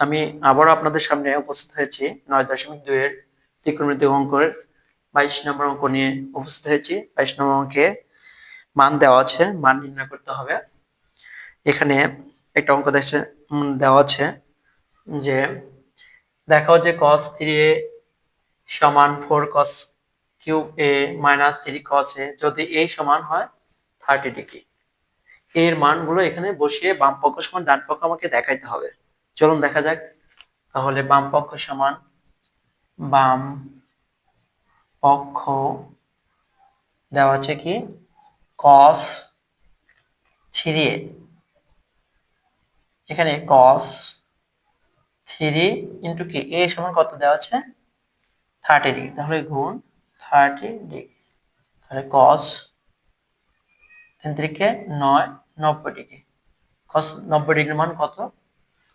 আমি আবারও আপনাদের সামনে উপস্থিত হয়েছি। নয় দশমিক দুইয়ের ত্রিকোণমিতিক অঙ্কের বাইশ নম্বর অঙ্ক নিয়ে উপস্থিত হয়েছি। বাইশ নম্বর অঙ্কে মান দেওয়া আছে, মান নির্ণয় করতে হবে। এখানে একটা অঙ্ক দেখছে দেওয়া আছে যে দেখাও যে cos থ্রি এ সমান four cos cube A minus three cos A যদি এই সমান হয় থার্টি ডিগ্রি। এর মানগুলো এখানে বসিয়ে বাম পক্ষ সমান ডান পক্ষ আমাকে দেখাইতে হবে। চলুন দেখা যাক। তাহলে বাম পক্ষ সমান, বাম পক্ষ দেওয়া আছে কি? cos থ্রি এখানে কস থ্রি ইন্টু কি এ সমান কত দেওয়া আছে? থার্টি ডিগ্রি তাহলে গুণ থার্টি ডিগ্রি তাহলে কস তিন তিরিকে নয়, নব্বই ডিগ্রি কস নব্বই ডিগ্রির মান কত?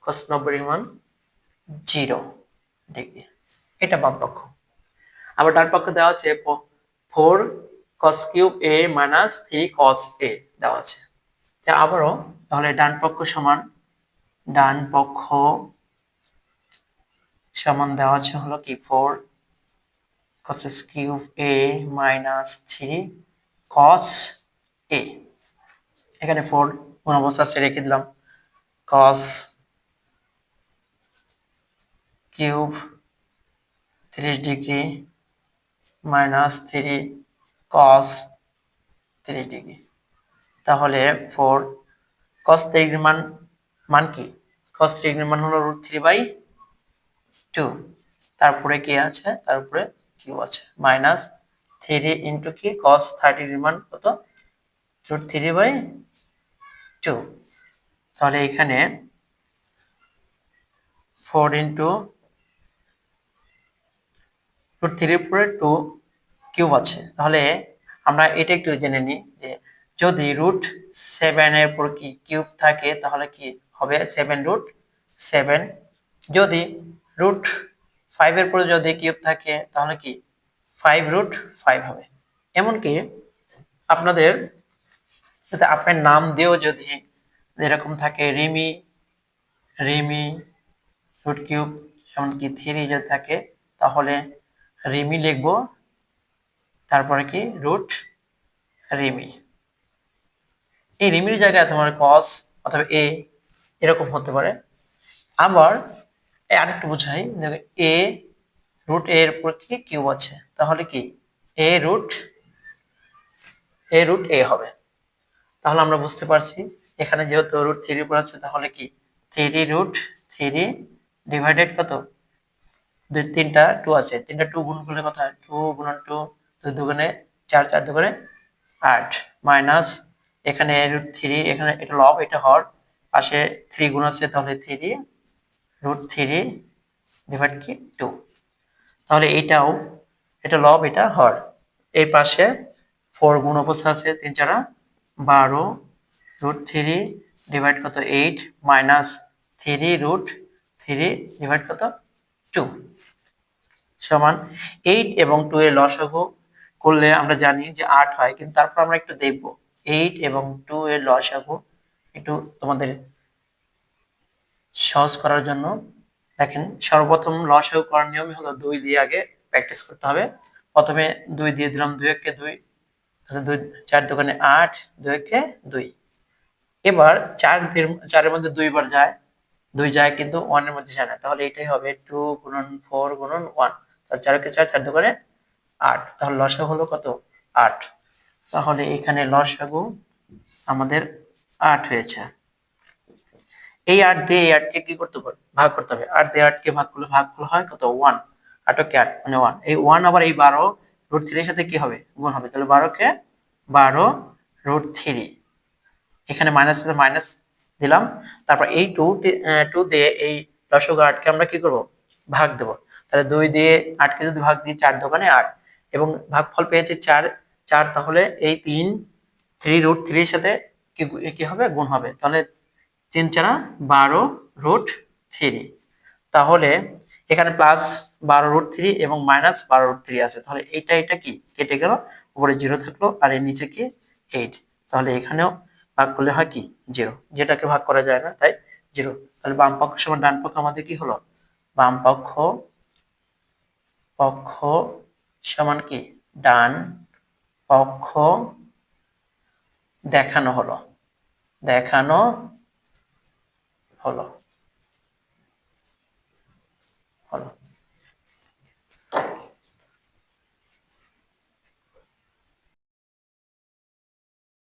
Cos নব্বই ডিগ্রির মান জিরো ডিগ্রি এটা বাম পক্ষ আবার ডান পক্ষ দেওয়া আছে four cos cube minus three cos A দেওয়া আছে তা আবারও তাহলে ডান পক্ষ সমান ডান পক্ষ সমান দেওয়া আছে হলো কি? Four cos cube A minus three cos A এখানে ফোর কোন অবস্থা আছে, রেখে দিলাম। Cos কিউব তিরিশ ডিগ্রি মাইনাস থ্রি cos তিরিশ ডিগ্রি। তাহলে ফোর cos ডিগ্রির মান মান কি? cos ডিগ্রির মান হলো রুট থ্রি বাই টু। তারপরে কি আছে? তারপরে কিউ আছে। মাইনাস থ্রি ইন্টু কি? cos থার্টি ডিগ্রির মান কত? Root three by two. তাহলে এখানে ফোর ইন্টু রুট থ্রি উপরে টু কিউব আছে। তাহলে আমরা এটা একটু জেনে নিই যে যদি রুট সেভেনের উপর কি কিউব থাকে, তাহলে কি হবে সেভেন রুট সেভেন যদি রুট ফাইভের উপরে যদি কিউব থাকে, তাহলে কি ফাইভ রুট ফাইভ হবে। এমনকি আপনাদের আপনার নাম দিয়েও যদি এরকম থাকে রিমি রিমি রুট কিউব এমনকি থ্রি যদি থাকে, তাহলে রিমি লিখব। তারপরে কি? রুট রিমি। এই রিমির জায়গায় তোমার কস অথবা এ এরকম হতে পারে। আবার আরেকটু বোঝাই এ রুট এর উপর কি কিউ আছে? তাহলে কি? এ রুট এ রুট এ হবে। তাহলে আমরা বুঝতে পারছি, এখানে যেহেতু রুট থ্রি উপর আছে, তাহলে কি? থ্রি রুট থ্রি ডিভাইডেড কত? তিনটা টু আছে। তিনটা টু গুণ করলে হয়? টু গুণন টু দুই দুগুণে চার চার দুগুণে আট মাইনাস এখানে রুট থ্রি এখানে এটা লব এটা হর, পাশে থ্রি গুণ আছে, তাহলে থ্রি রুট থ্রি ডিভাইড কি? টু তাহলে এইটাও এটা লব এটা হর। এই পাশে ফোর গুণ অবস্থা আছে, তিন চারা বারো রুট থ্রি ডিভাইড কত? Eight minus three root three divide কত? টু সমান এইট এবং টু এর লসাগু করলে আমরা জানি যে আট হয়, কিন্তু তারপর আমরা একটু দেখব। এইট এবং টু এর লসাগু একটু তোমাদের সহজ করার জন্য। দেখেন, সর্বপ্রথম লসাগু করার নিয়মই হলো দুই দিয়ে আগে প্র্যাকটিস করতে হবে। প্রথমে দুই দিয়ে দিলাম দুই একে দুই, তাহলে দুই, চার দোকানে আট, দুই একে দুই। এবার চার চারের মধ্যে দুইবার যায়। দুই যায় কিন্তু ওয়ানের মধ্যে যায় না। তাহলে এটাই হবে টু গুণন ফোর গুণন ওয়ান তাহলে চারকে চার চার করে আট। তাহলে লসাগু হলো কত? আট। তাহলে এখানে লসাগু আমাদের আট হয়েছে। এই আট দিয়ে এই আটকে কি করতে হবে? ভাগ করতে হবে। আট দিয়ে আটকে ভাগ করলে ভাগ করলে হয় কত? ওয়ান আটকে আট? মানে ওয়ান এই ওয়ান আবার এই বারো রুট থ্রির সাথে কি হবে? গুণ হবে। তাহলে বারোকে বারো রুট থ্রি এখানে মাইনাস মাইনাস দিলাম। তারপর এই টু টু দিয়ে এই দশক আটকে আমরা কি করব? ভাগ দেব। তাহলে দুই দিয়ে আটকে যদি ভাগ দিই, চার দোকানে আট। এবং ভাগফল পেয়েছি চার চার তাহলে এই তিন থ্রি রুট থ্রির সাথে কি কি হবে? গুণ হবে। তাহলে তিন চারা বারো রুট থ্রি তাহলে এখানে প্লাস বারো রুট থ্রি এবং মাইনাস বারো রুট থ্রি আছে। তাহলে এইটা এটা কি? কেটে গেল, উপরে জিরো থাকল, আর এর নিচে কি? এইট তাহলে এখানেও ভাগ করলে হয় কি? জিরো যেটাকে ভাগ করা যায় না, তাই জিরো তাহলে বাম পক্ষ সমান ডান পক্ষ আমাদের কি হলো? বাম পক্ষ পক্ষ সমান কি? ডান পক্ষ দেখানো হলো। দেখানো হলো। হলো।